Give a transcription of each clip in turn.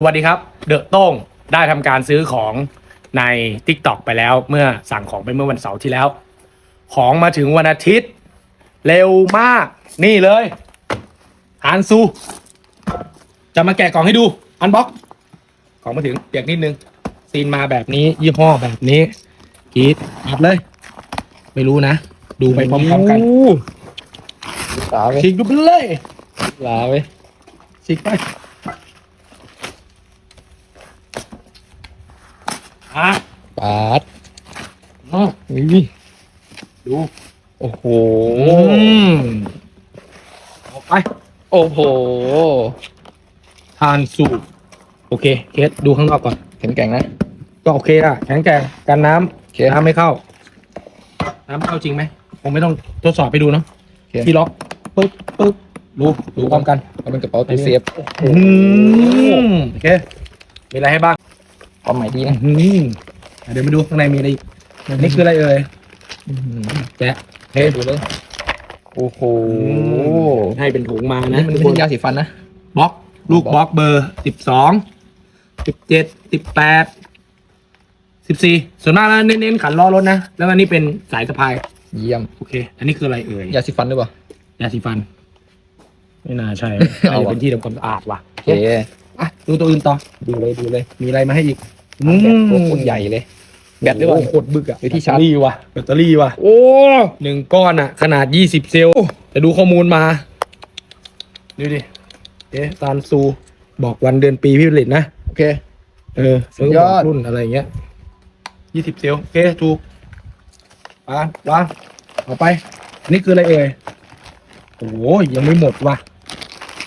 สวัสดีครับ เดอะโต้งได้ทำการซื้อของใน t ิ k t o k ไปแล้ว เมื่อสั่งของไปเมื่อวันเสาร์ที่แล้ว ของมาถึงวันอาทิตย์ เร็วมากนี่เลยอันซู จะมาแกะกล่องให้ดู อันบ็อกของมาถึงเปียกนิดนึง ซีนมาแบบนี้ ยี่ห้อแบบนี้กรีดอัดเลย ไม่รู้นะ ดูไปพร้อมๆกันลาไปฉีกดูไปเลยลาไปฉีกไป อะปาดอืมอุ้ยดูโอ้โหอืมเอาไป โอ้โหทานสูตรโอเค เคสดูข้างนอกก่อนแข็งแกร่งนะ ก็โอเคอะแข็งแกร่งกันน้โอเคำน้ำไม่เข้า น้ำเข้าจริงไหมคงไม่ต้องทดสอบไปดูเนาะโอเคที่ล็อกปึ๊บปึ๊บดูดูพร้อมกันเอาเป็นกระเป๋าตู้เซฟอืมโอเคมีอะไรให้บ้าง ความหมายดีนะอืมเดี๋ยวมาดูข้างในมีอะไรอีกนี่คืออะไรเอ่ยแกะ เฮ้ยดูเลยโอ้โหให้เป็นถุงมานะนี่มันไม่ใช่ยาสีฟันนะ บล็อก ลูกบล็อกเบอร์สิบสองสิบเจ็ดสิบแปดสิบสี่ส่วนมากแล้วเน้นๆขันล้อรถนะ แล้วอันนี้เป็นสายสะพาย เยี่ยม โอเค อันนี้คืออะไรเอ่ย ยาสีฟันหรือเปล่า ยาสีฟัน ไม่น่าใช่ เอาเอาวะ เป็นที่ทำความสะอาดว่ะโอเค อะดูตัวอื่นต่อ ดูเลยดูเลย มีอะไรมาให้อีก แบตโอ้โหใหญ่เลย แบตหรือเปล่า โโคตรบึกอะหรือที่ชาร์จ แบตเตอรี่ว่ะแบตเตอรี่ว่ะโอ้หนึ่งก้อนอะขนาดยี่สิบเซลล์จะดูข้อมูลมา ดูดิ เอ๊ะตานซูบอกวันเดือนปีพี่ผลิตนะ โอเค เออสุดยอดแล้วก็บอกรุ่นอะไรอย่างเงี้ยยี่สิบเซลลโอเค ถูกปานวางเอาไปอันนี้คืออะไรเอ่ย โอ้โห ยังไม่หมดว่ะ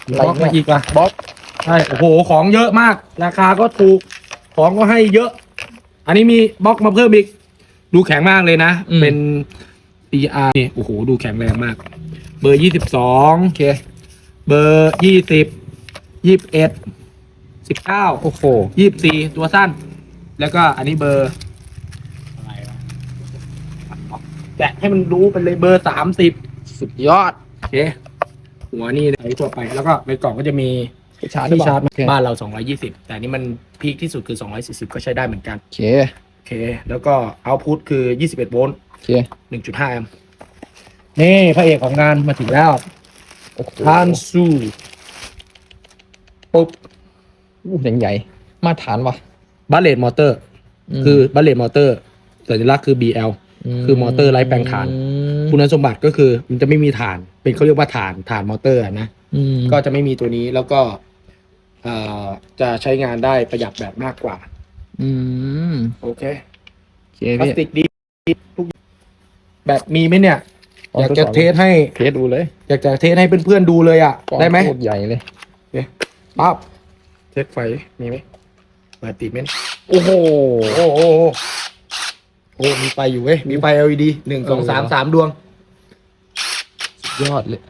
มีบล็อกมาอีกว่ะบล็อก ใช่ โอ้โห ของเยอะมาก ราคาก็ถูก ของก็ให้เยอะ อันนี้มีบล็อกมาเพิ่มอีก ดูแข็งมากเลยนะเป็น PR นี่โอ้โห ดูแข็งแรงมาก เบอร์ยี่สิบสองโอเค เบอร์ยี่สิบยี่สิบเอ็ดสิบเก้าโอ้โห ยี่สิบสี่ตัวสั้น แล้วก็อันนี้เบอร์อะไรวะแกะให้มันรู้ไปเลยเบอร์สามสิบ สุดยอด โอเคหัวนี่ใช้ทั่วไปแล้วก็ในกล่องก็จะมี ที่ชาร์จหรือที่เปชาล่าร์จโอเคบ้านเราสองร้อยี่สิบแต่อันนี้มันพีคที่สุดคือสองร้อยสี่สิบก็ใช้ได้เหมือนกัน โอเคโอเค แล้วก็เอาพุทคือยี่สิบเอ็ดโวลต์ โอเคหนึ่งจุดห้าแอมป์ นี่พระเอกของงานมาถึงแล้วโอ้โหทานซูปุ๊บอู้ใหญ่ใหญ่ มาตรฐานว่ะบัลเลตมอเตอร์ มคือบัลเลตมอเตอร์สัญลักษณ์คือ BL คือมอเตอร์ไร้แปลงถ่าน มคุณสมบัติก็คือมันจะไม่มีฐาน เป็นเขาเรียกว่าฐานฐานมอเตอร์อะนะ อืมก็จะไม่มีตัวนี้แล้วก็เอ่อ จะใช้งานได้ประหยัดแบบมากกว่า อืมโอเคโอเคพลาพี่สติกดีทุกแบบมีไหมเนี่ยลองอยากทดจะสอบเทสให้ เทสดูเลยอยากจะเทสให้เพื่อนๆดูเลยอะกล้องได้ไหมโคตรใหญ่เลยปั๊บเทสไฟมีไหมเปิดติดไหมโอ้โหโอ้โหโอ้โหโอ้มีไฟอยู่เว้ยมีไฟ LED หนึ่งสองสามเออสามดวงยอดเลย